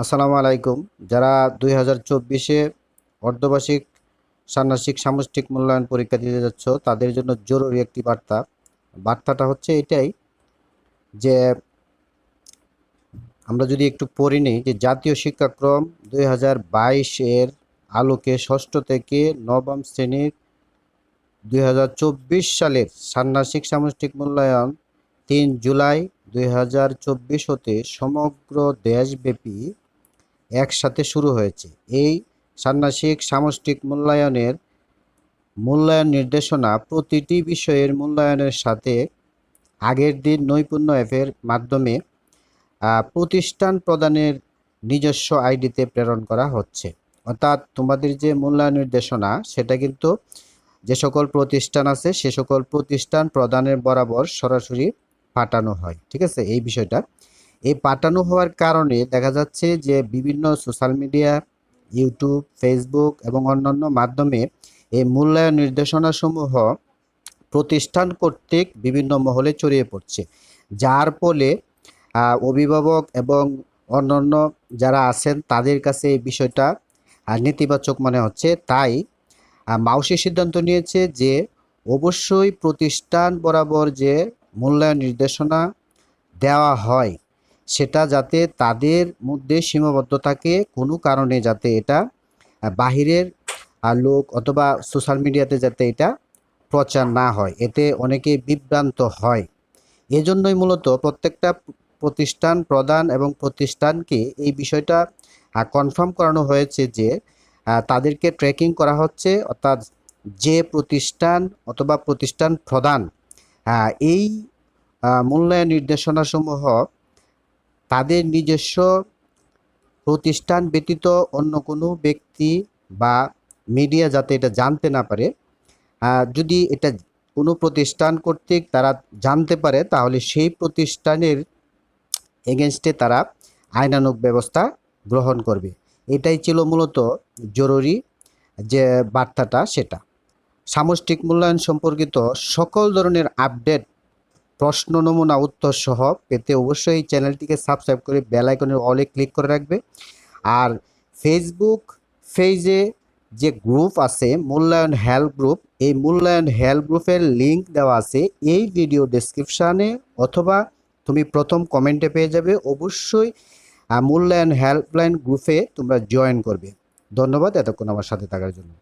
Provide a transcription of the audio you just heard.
আসসালামু আলাইকুম। যারা দুই হাজার চব্বিশে অর্ধবার্ষিক ষান্মাসিক সামষ্টিক মূল্যায়ন পরীক্ষা দিতে যাচ্ছ, তাদের জন্য জরুরি একটি বার্তা। বার্তাটা হচ্ছে এটাই যে, আমরা যদি একটু পড়ি নিই যে জাতীয় শিক্ষাক্রম দুই হাজার বাইশের আলোকে ষষ্ঠ থেকে নবম শ্রেণির দুই হাজার চব্বিশ সালের ষান্মাসিক সামষ্টিক মূল্যায়ন তিন জুলাই দুই হাজার চব্বিশ হতে সমগ্র দেশব্যাপী একসাথে শুরু হয়েছে। এই ষান্মাসিক সামষ্টিক মূল্যায়নের মূল্যায়ন নির্দেশনা প্রতিটি বিষয়ের মূল্যায়নের সাথে আগের দিন নৈপুণ্য অ্যাপের মাধ্যমে প্রতিষ্ঠান প্রদানের নিজস্ব আইডিতে প্রেরণ করা হচ্ছে। অর্থাৎ তোমাদের যে মূল্যায়ন নির্দেশনা, সেটা কিন্তু যে সকল প্রতিষ্ঠান আছে, সে সকল প্রতিষ্ঠান প্রদানের বরাবর সরাসরি পাঠানো হয়। ঠিক আছে? এই বিষয়টা। এই পাঠানো হওয়ার কারণে দেখা যাচ্ছে যে বিভিন্ন সোশ্যাল মিডিয়া ইউটিউব ফেসবুক এবং অন্যান্য মাধ্যমে এই মূল্যায়ন নির্দেশনাসমূহ প্রতিষ্ঠান কর্তৃক বিভিন্ন মহলে ছড়িয়ে পড়ছে। যার ফলে অভিভাবক এবং অন্যান্য যারা আছেন তাদের কাছে এই বিষয়টা নেতিবাচক মনে হচ্ছে। তাই মাউসি সিদ্ধান্ত নিয়েছে যে অবশ্যই প্রতিষ্ঠান বরাবর যে মূল্যায়ন নির্দেশনা দেওয়া হয় সেটা যাতে তাদের মধ্যে সীমাবদ্ধ থাকে কোনো কারণে যাতে এটা বাহিরের লোক অথবা সোশ্যাল মিডিয়াতে যাতে এটা প্রচার না হয়, এতে অনেকে বিভ্রান্ত হয়। এজন্যই মূলত প্রত্যেকটা প্রতিষ্ঠান প্রদান এবং প্রতিষ্ঠানকে এই বিষয়টা কনফার্ম করানো হয়েছে যে তাদেরকে ট্র্যাকিং করা হচ্ছে, অর্থাৎ যে প্রতিষ্ঠান অথবা প্রতিষ্ঠান প্রদান এই মূল্যায়ন নির্দেশনাসমূহ তাদের নিজস্ব প্রতিষ্ঠান ব্যতীত অন্য কোনো ব্যক্তি বা মিডিয়া যাতে এটা জানতে না পারে যদি এটা কোনো প্রতিষ্ঠান কর্তৃক তারা জানতে পারে, তাহলে সেই প্রতিষ্ঠানের এগেনস্টে তারা আইনানুগ ব্যবস্থা গ্রহণ করবে। এটাই ছিল মূলত জরুরি যে বার্তাটা সেটা। সামষ্টিক মূল্যায়ন সম্পর্কিত সকল ধরনের আপডেট প্রশ্ন নমুনা উত্তর সহ পেতে অবশ্যই এই চ্যানেলটিকে সাবস্ক্রাইব করে বেল আইকনের অলে ক্লিক করে রাখবে। আর ফেসবুক পেজে যে গ্রুপ আছে মূল্যায়ন হেল্প গ্রুপ এই মূল্যায়ন হেল্প গ্রুপের লিংক দেওয়া আছে। এই ভিডিও ডেসক্রিপশানে অথবা তুমি প্রথম কমেন্টে পেয়ে যাবে। অবশ্যই মূল্যায়ন হেল্পলাইন গ্রুপে তোমরা জয়েন করবে। ধন্যবাদ, এতক্ষণ আমার সাথে থাকার জন্য।